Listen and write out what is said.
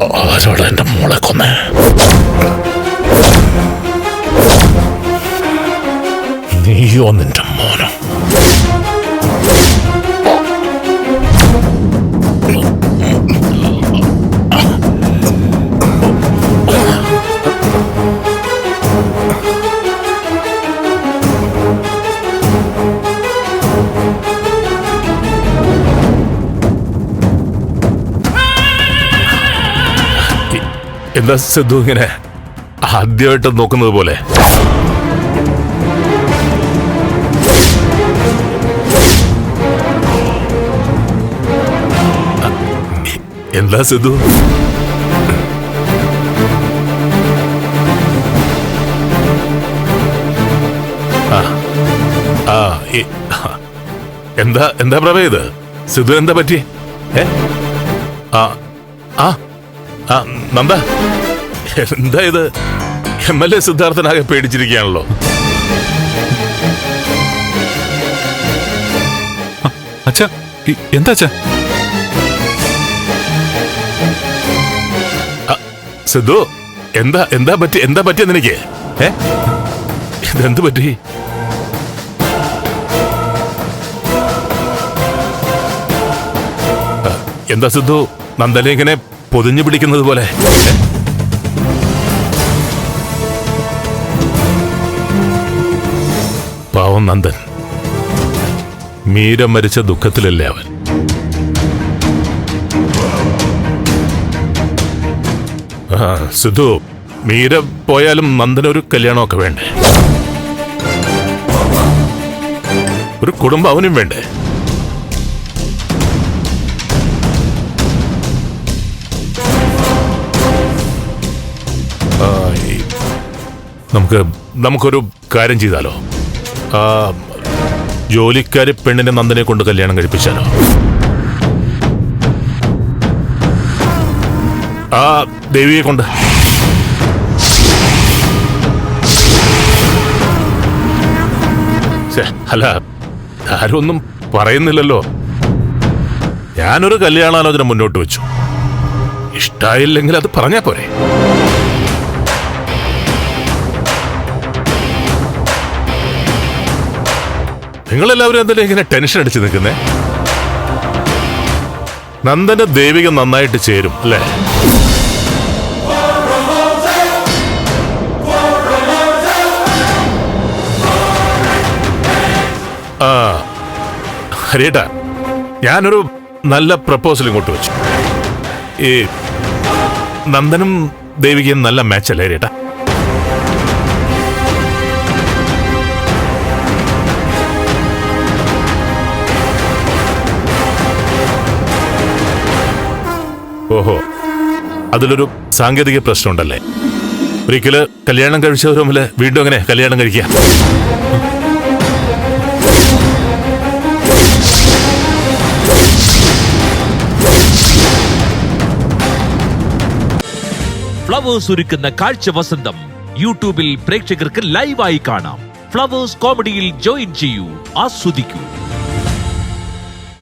ആരോടെ എന്റെ മോളെ കൊന്നേ? നീയോ നിന്റെ മോനോ? എന്താ സിദ്ധു ഇങ്ങനെ ആദ്യമായിട്ട് നോക്കുന്നത് പോലെ. എന്താ സിദ്ധു ആ എന്താ എന്താ പ്രഭ ഇത്? സിദ്ധു എന്താ പറ്റി? ഏ? ആ ആ. ആ നന്ദ എന്താ ഇത്? എം എൽ എ സിദ്ധാർത്ഥനാകെ പേടിച്ചിരിക്കുകയാണല്ലോ. അച്ഛാ എന്താ അച്ഛാ? സിദ്ധു എന്താ എന്താ പറ്റി എന്താ പറ്റിയെന്ന് എനിക്ക് ഏ? ഇതെന്ത് പറ്റി? എന്താ സിദ്ധു? നന്ദനെ ഇങ്ങനെ പൊതിഞ്ഞു പിടിക്കുന്നത് പോലെ. പാവം നന്ദൻ. മീര മരിച്ച ദുഃഖത്തിലല്ലേ അവൻ? ആ, മീര പോയാലും നന്ദനൊരു കല്യാണമൊക്കെ വേണ്ടേ? ഒരു കുടുംബം അവനും വേണ്ടേ? നമുക്ക് നമുക്കൊരു കാര്യം ചെയ്താലോ? ജോലിക്കാരി പെണ്ണിനെ നന്ദനെ കൊണ്ട് കല്യാണം കഴിപ്പിച്ചാലോ? ആ ദേവിയെ കൊണ്ട്. അല്ല ആരും ഒന്നും പറയുന്നില്ലല്ലോ. ഞാനൊരു കല്യാണാലോചന മുന്നോട്ട് വെച്ചു. ഇഷ്ടായില്ലെങ്കിൽ അത് പറഞ്ഞാ പോരെ. നിങ്ങളെല്ലാവരും എന്തല്ലേ ഇങ്ങനെ ടെൻഷൻ അടിച്ച് നിൽക്കുന്നേ? നന്ദന്റെ ദേവിക നന്നായിട്ട് ചേരും അല്ലേ? ആ ഹരിയേട്ടാ ഞാനൊരു നല്ല പ്രപ്പോസൽ ഇങ്ങോട്ട് വെച്ചു. ഈ നന്ദനും ദേവികയും നല്ല മാച്ചല്ലേ ഹരിയേട്ടാ? ഓഹോ. അതിലൊരു സാങ്കേതിക പ്രശ്നമുണ്ടല്ലേ? ഒരിക്കൽ കല്യാണം കഴിച്ചവർ വീണ്ടും അങ്ങനെ കല്യാണം കഴിക്കുക ഫ്ലവേഴ്സ് ഒരുക്കുന്ന കാഴ്ച വസന്തം യൂട്യൂബിൽ പ്രേക്ഷകർക്ക് ലൈവായി കാണാം. ഫ്ലവേഴ്സ് കോമഡിയിൽ ജോയിൻ ചെയ്യൂ ആസ്വദിക്കൂ.